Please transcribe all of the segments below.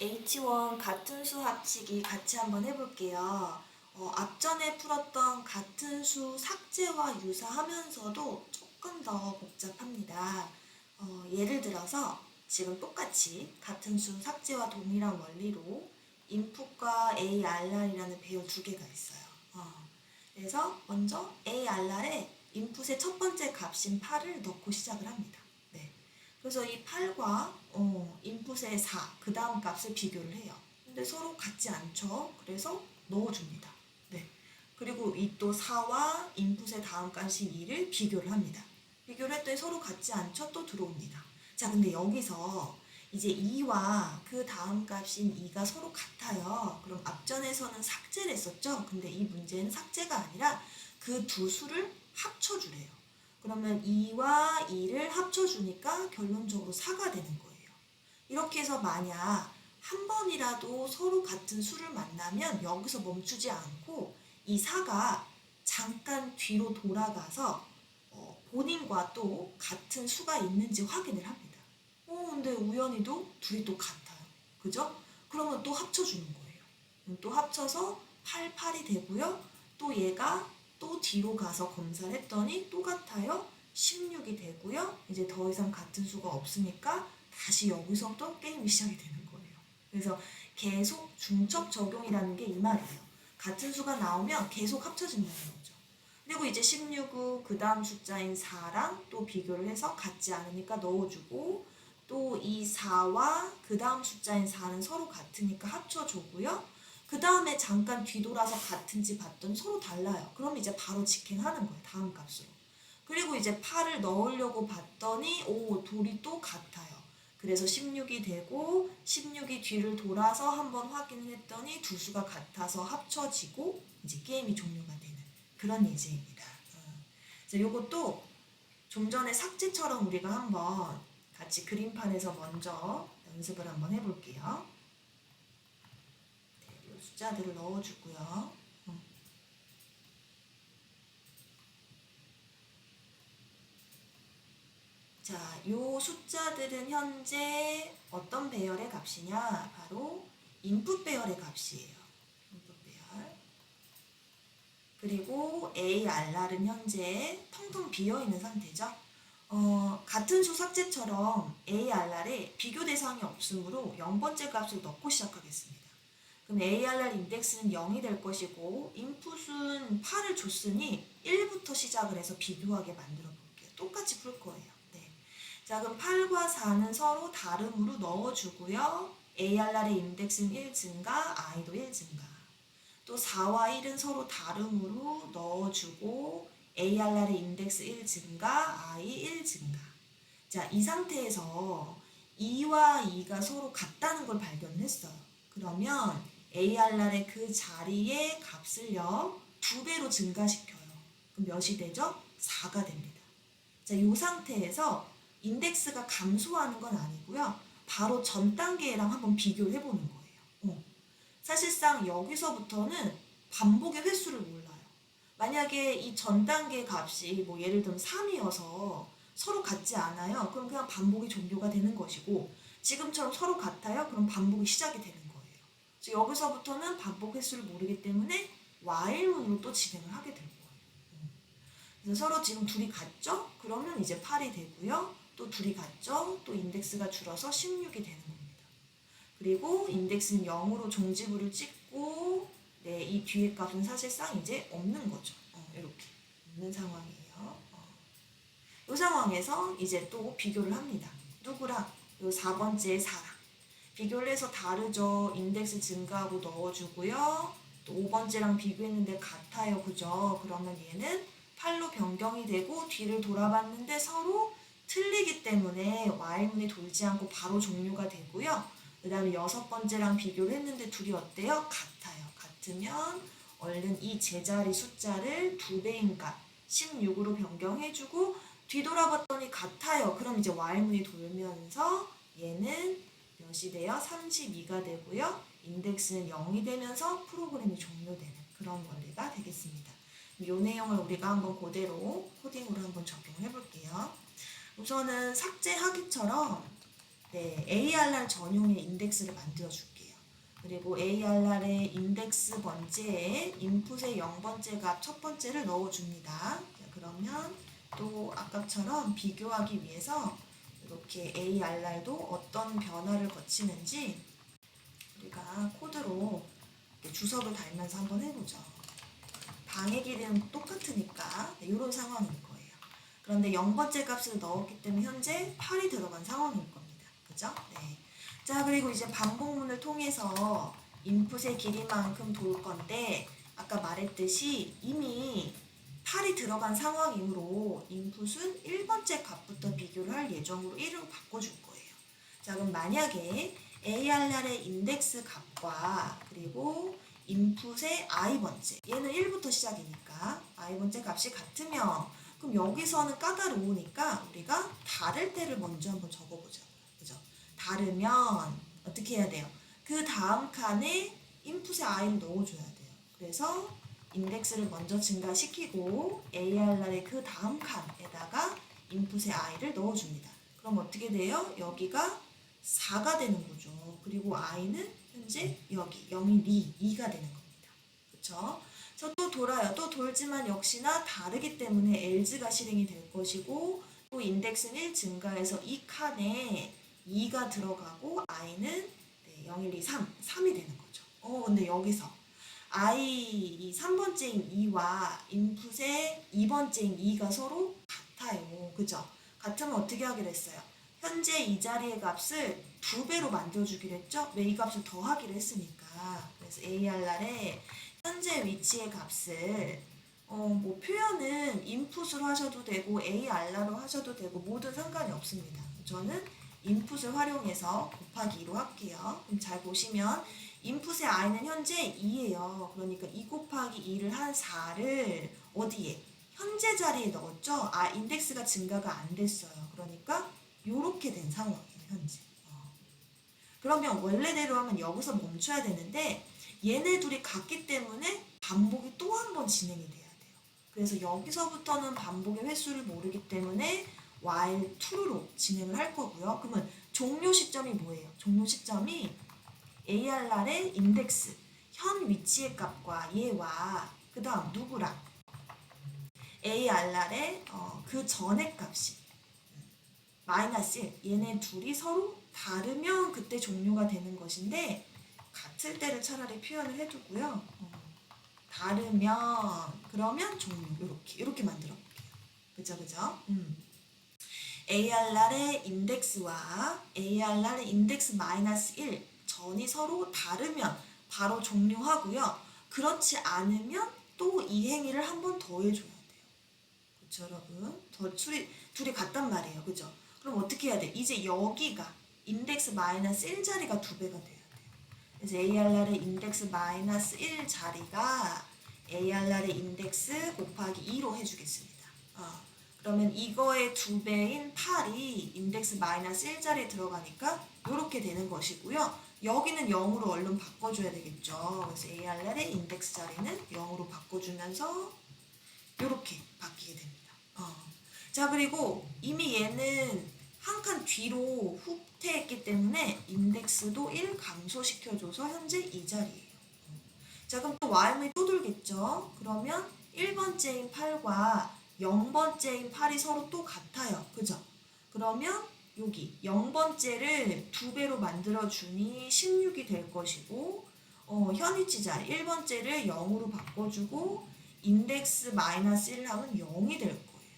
H1 같은 수 합치기 같이 한번 해볼게요. 어, 앞전에 풀었던 같은 수 삭제와 유사하면서도 조금 더 복잡합니다. 어, 예를 들어서 지금 똑같이 같은 수 삭제와 동일한 원리로 인풋과 ARR이라는 배열 두 개가 있어요. 어, 그래서 먼저 ARR에 인풋의 첫 번째 값인 8을 넣고 시작을 합니다. 네. 그래서 이 8과 어, 인풋의 4, 그 다음 값을 비교를 해요. 근데 서로 같지 않죠? 그래서 넣어줍니다. 네. 그리고 이 또 4와 인풋의 다음 값인 2를 비교를 합니다. 비교를 했더니 서로 같지 않죠? 또 들어옵니다. 자, 근데 여기서 이제 2와 그 다음 값인 2가 서로 같아요. 그럼 앞전에서는 삭제를 했었죠? 근데 이 문제는 삭제가 아니라 그 두 수를 합쳐주래요. 그러면 2와 2를 합쳐주니까 결론적으로 4가 되는 거예요. 이렇게 해서 만약 한 번이라도 서로 같은 수를 만나면 여기서 멈추지 않고 이 4가 잠깐 뒤로 돌아가서 어, 본인과 또 같은 수가 있는지 확인을 합니다. 어, 근데 우연히도 둘이 또 같아요. 그죠? 그러면 또 합쳐주는 거예요. 또 합쳐서 8, 8이 되고요. 또 얘가 또 뒤로 가서 검사를 했더니 또 같아요. 16이 되고요. 이제 더 이상 같은 수가 없으니까 다시 여기서부터 게임이 시작이 되는 거예요. 그래서 계속 중첩 적용이라는 게 이 말이에요. 같은 수가 나오면 계속 합쳐진다는 거죠. 그리고 이제 16은 그 다음 숫자인 4랑 또 비교를 해서 같지 않으니까 넣어주고 또 이 4와 그 다음 숫자인 4는 서로 같으니까 합쳐주고요. 그 다음에 잠깐 뒤돌아서 같은지 봤더니 서로 달라요. 그럼 이제 바로 직행하는 거예요. 다음 값으로. 그리고 이제 8을 넣으려고 봤더니 오 둘이 또 같아요. 그래서 16이 되고 16이 뒤를 돌아서 한번 확인을 했더니 두 수가 같아서 합쳐지고 이제 게임이 종료가 되는 그런 예제입니다. 어. 그래서 요것도 좀 전에 삭제처럼 우리가 한번 같이 그림판에서 먼저 연습을 한번 해볼게요. 숫자들을 넣어주고요. 음. 자, 요 숫자들은 현재 어떤 배열의 값이냐? 바로 인풋 배열의 값이에요. 인풋 배열. 그리고 ARR은 현재 텅텅 비어 있는 상태죠. 어, 같은 수 삭제처럼 ARR에 비교 대상이 없으므로 0번째 값을 넣고 시작하겠습니다. 그럼 ARR 인덱스는 0이 될 것이고 인풋은 8을 줬으니 1부터 시작을 해서 비교하게 만들어 볼게요. 똑같이 풀 거예요. 네. 자, 그럼 8과 4는 서로 다름으로 넣어주고요. ARR의 인덱스는 1 증가, I도 1 증가. 또 4와 1은 서로 다름으로 넣어주고 ARR의 인덱스 1 증가, I 1 증가. 자, 이 상태에서 2와 2가 서로 같다는 걸 발견했어요. 그러면 ARR의 그 자리의 값을요, 두 배로 증가시켜요. 그럼 몇이 되죠? 4가 됩니다. 자, 이 상태에서 인덱스가 감소하는 건 아니고요. 바로 전 단계랑 한번 비교를 해보는 거예요. 어. 사실상 여기서부터는 반복의 횟수를 몰라요. 만약에 이 전 단계 값이 뭐 예를 들면 3이어서 서로 같지 않아요. 그럼 그냥 반복이 종료가 되는 것이고 지금처럼 서로 같아요. 그럼 반복이 시작이 되는 거예요. 그래서 여기서부터는 반복 횟수를 모르기 때문에 while문으로 또 진행을 하게 될 거예요. 음. 그래서 서로 지금 둘이 같죠? 그러면 이제 8이 되고요. 또 둘이 같죠? 또 인덱스가 줄어서 16이 되는 겁니다. 그리고 인덱스는 0으로 종지부를 찍고 네, 이 뒤에 값은 사실상 이제 없는 거죠. 어, 이렇게 없는 상황이에요. 어. 이 상황에서 이제 또 비교를 합니다. 누구랑? 요 4번째 4랑. 비교를 해서 다르죠. 인덱스 증가하고 넣어주고요. 또 5번째랑 비교했는데 같아요. 그죠? 그러면 얘는 8로 변경이 되고 뒤를 돌아봤는데 서로 틀리기 때문에 Y문이 돌지 않고 바로 종료가 되고요. 그 다음에 여섯 번째랑 비교를 했는데 둘이 어때요? 같아요. 같으면 얼른 이 제자리 숫자를 두 배인 값 16으로 변경해주고 뒤돌아봤더니 같아요. 그럼 이제 Y문이 돌면서 얘는 몇이 돼요? 32가 되고요. 인덱스는 0이 되면서 프로그램이 종료되는 그런 원리가 되겠습니다. 이 내용을 우리가 한번 그대로 코딩으로 한번 적용해 볼게요. 우선은 삭제하기처럼 네, ARR 전용의 인덱스를 만들어 줄게요. 그리고 ARR의 인덱스 번째에 인풋의 0번째 값 첫 번째를 넣어 줍니다. 자, 그러면 또 아까처럼 비교하기 위해서 이렇게 ARR도 어떤 변화를 거치는지 우리가 코드로 주석을 달면서 한번 해보죠. 방의 길이는 똑같으니까 네, 이런 상황인 거예요. 그런데 0번째 값을 넣었기 때문에 현재 8이 들어간 상황일 겁니다. 그죠? 네. 자, 그리고 이제 반복문을 통해서 인풋의 길이만큼 돌 건데 아까 말했듯이 이미 8이 들어간 상황이므로 인풋은 1번째 값부터 비교를 할 예정으로 1을 바꿔줄 거예요. 자, 그럼 만약에 ARR의 인덱스 값과 그리고 인풋의 i번째 얘는 1부터 시작이니까 i번째 값이 같으면 그럼 여기서는 까다로우니까 우리가 다를 때를 먼저 한번 적어보자. 그죠? 다르면 어떻게 해야 돼요? 그 다음 칸에 인풋의 i를 넣어줘야 돼요. 그래서 인덱스를 먼저 증가시키고 ARR의 그 다음 칸에다가 인풋의 i를 넣어줍니다. 그럼 어떻게 돼요? 여기가 4가 되는 거죠. 그리고 i는 현재 여기 0이 2, 2가 되는 겁니다. 그쵸? 그래서 또 돌아요. 또 돌지만 역시나 다르기 때문에 LG가 실행이 될 것이고 또 인덱스는 1 증가해서 이 칸에 2가 들어가고 i는 네, 0, 1, 2, 3, 3이 되는 거죠. 어, 근데 여기서 i 이 3번째인 2와 인풋의 2번째인 2가 서로 같아요. 그죠? 같으면 어떻게 하기로 했어요? 현재 이 자리의 값을 두 배로 만들어주기로 했죠? 왜 이 값을 더하기로 했으니까. 그래서 ARR의 현재 위치의 값을 어, 뭐 표현은 인풋으로 하셔도 되고 ARR로 하셔도 되고 모든 상관이 없습니다. 저는 인풋을 활용해서 곱하기 2로 할게요. 잘 보시면 인풋의 i는 현재 2예요. 그러니까 2 곱하기 2를 한 4를 어디에? 현재 자리에 넣었죠? 아, 인덱스가 증가가 안 됐어요. 그러니까 요렇게 된 상황이에요, 현재. 어. 그러면 원래대로 하면 여기서 멈춰야 되는데 얘네 둘이 같기 때문에 반복이 또 한 번 진행이 돼야 돼요. 그래서 여기서부터는 반복의 횟수를 모르기 때문에 while true로 진행을 할 거고요. 그러면 종료 시점이 뭐예요? 종료 시점이 ARR의 인덱스 현 위치의 값과 얘와 그 다음 누구랑 ARR의 어, 그 전의 값이 마이너스 1 얘네 둘이 서로 다르면 그때 종료가 되는 것인데 같을 때를 차라리 표현을 해두고요. 어, 다르면 그러면 종료 이렇게 이렇게 만들어 볼게요. 그죠 그죠? 음. ARR의 인덱스와 ARR의 인덱스 마이너스 1 전이 서로 다르면 바로 종료하고요. 그렇지 않으면 또 이 행위를 한 번 더 해줘야 돼요. 그쵸 여러분? 더 둘이, 둘이 같단 말이에요. 그죠? 그럼 어떻게 해야 돼? 이제 여기가 인덱스 마이너스 1 자리가 두 배가 돼야 돼요. 그래서 ARR의 인덱스 마이너스 1 자리가 ARR의 인덱스 곱하기 2로 해주겠습니다. 어. 그러면 이거의 두 배인 8이 인덱스 마이너스 1 자리에 들어가니까 이렇게 되는 것이고요. 여기는 0으로 얼른 바꿔줘야 되겠죠. 그래서 ARR의 인덱스 자리는 0으로 바꿔주면서 이렇게 바뀌게 됩니다. 어. 자 그리고 이미 얘는 한 칸 뒤로 후퇴했기 때문에 인덱스도 1 감소시켜줘서 현재 이 자리예요. 자 그럼 또 Y음이 또 돌겠죠. 그러면 1번째인 8과 0번째인 8이 서로 또 같아요. 그죠? 그러면 여기 0번째를 두 배로 만들어주니 16이 될 것이고 어, 현위치 자리 1번째를 0으로 바꿔주고 인덱스 마이너스 1 하면 0이 될 거예요.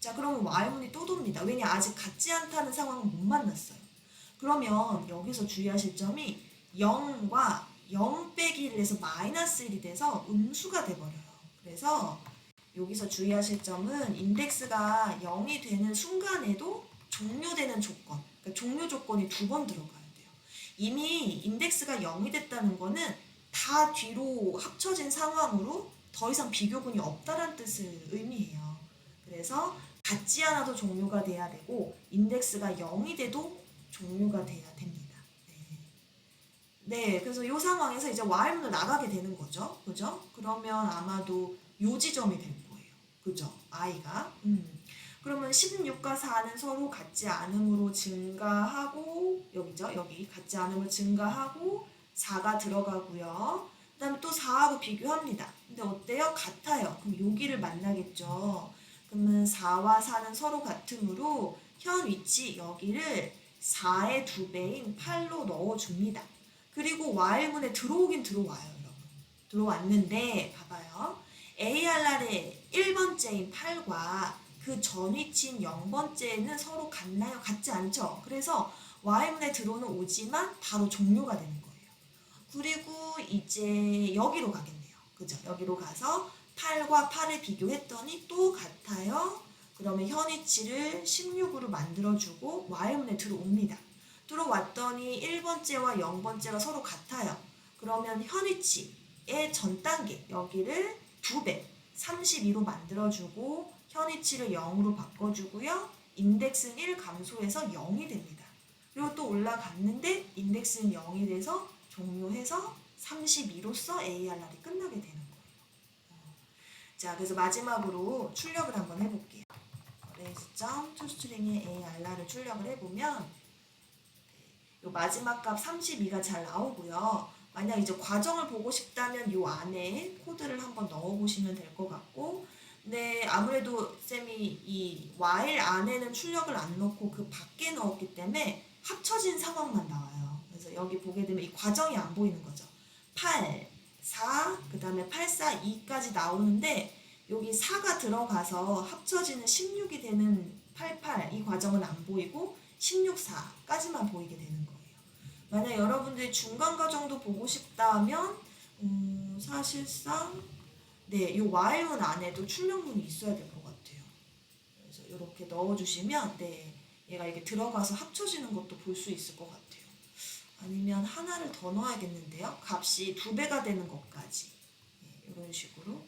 자 그러면 Y문이 또 돕니다. 왜냐 아직 같지 않다는 상황은 못 만났어요. 그러면 여기서 주의하실 점이 0과 0 빼기 1에서 마이너스 1이 돼서 음수가 돼버려요. 그래서 여기서 주의하실 점은 인덱스가 0이 되는 순간에도 종료되는 조건, 그러니까 종료 조건이 두 번 들어가야 돼요. 이미 인덱스가 0이 됐다는 거는 다 뒤로 합쳐진 상황으로 더 이상 비교분이 없다는 뜻을 의미해요. 그래서 같지 않아도 종료가 돼야 되고 인덱스가 0이 돼도 종료가 돼야 됩니다. 네, 네 그래서 이 상황에서 이제 Y문을 나가게 되는 거죠. 그죠? 그러면 아마도 요 지점이 될 거예요. 그죠? I가. 음. 그러면 16과 4는 서로 같지 않음으로 증가하고 여기죠. 여기 같지 않음을 증가하고 4가 들어가고요. 그 다음에 또 4하고 비교합니다. 근데 어때요? 같아요. 그럼 여기를 만나겠죠. 그러면 4와 4는 서로 같으므로 현 위치 여기를 4의 두 배인 8로 넣어줍니다. 그리고 Y문에 들어오긴 들어와요, 여러분. 들어왔는데 봐봐요. ARR의 1번째인 8과 그 전 위치인 0번째는 서로 같나요? 같지 않죠? 그래서 Y문에 들어오는 오지만 바로 종료가 되는 거예요. 그리고 이제 여기로 가겠네요. 그죠? 여기로 가서 8과 8을 비교했더니 또 같아요. 그러면 현 위치를 16으로 만들어주고 Y문에 들어옵니다. 들어왔더니 1번째와 0번째가 서로 같아요. 그러면 현 위치의 전 단계 여기를 2배 32로 만들어주고 현 위치를 0으로 바꿔주고요. 인덱스는 1 감소해서 0이 됩니다. 그리고 또 올라갔는데 인덱스는 0이 돼서 종료해서 32로서 ARR이 끝나게 되는 거예요. 어. 자, 그래서 마지막으로 출력을 한번 해볼게요. 레이스점 투스트링의 ARR을 출력을 해보면 네, 요 마지막 값 32가 잘 나오고요. 만약 이제 과정을 보고 싶다면 요 안에 코드를 한번 넣어보시면 될 것 같고 네, 아무래도 쌤이 이 while 안에는 출력을 안 넣고 그 밖에 넣었기 때문에 합쳐진 상황만 나와요. 그래서 여기 보게 되면 이 과정이 안 보이는 거죠. 8, 4, 그 다음에 8, 4, 2까지 나오는데 여기 4가 들어가서 합쳐지는 16이 되는 88, 이 과정은 안 보이고 16, 4까지만 보이게 되는 거예요. 만약 여러분들이 중간 과정도 보고 싶다면 음, 사실상 네, 이 while문 안에도 출력문이 있어야 될 것 같아요. 그래서 이렇게 넣어주시면 네, 얘가 이게 들어가서 합쳐지는 것도 볼 수 있을 것 같아요. 아니면 하나를 더 넣어야겠는데요. 값이 두 배가 되는 것까지 네, 이런 식으로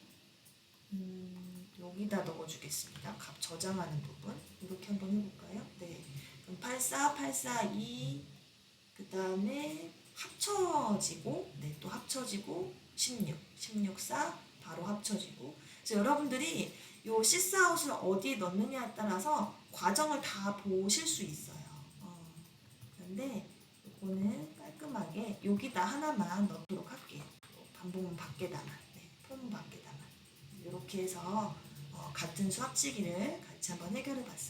음, 여기다 넣어주겠습니다. 값 저장하는 부분 이렇게 한번 해볼까요? 네, 그럼 84, 84, 2, 그 다음에 합쳐지고 네, 또 합쳐지고 16, 16, 4 바로 합쳐지고 그래서 여러분들이 요 시스아웃을 어디에 넣느냐에 따라서 과정을 다 보실 수 있어요. 어, 그런데 이거는 깔끔하게 여기다 하나만 넣도록 할게요. 반복문 밖에다만, 네, 폼 밖에다만 이렇게 해서 어, 같은 수학치기를 같이 한번 해결해 봤습니다.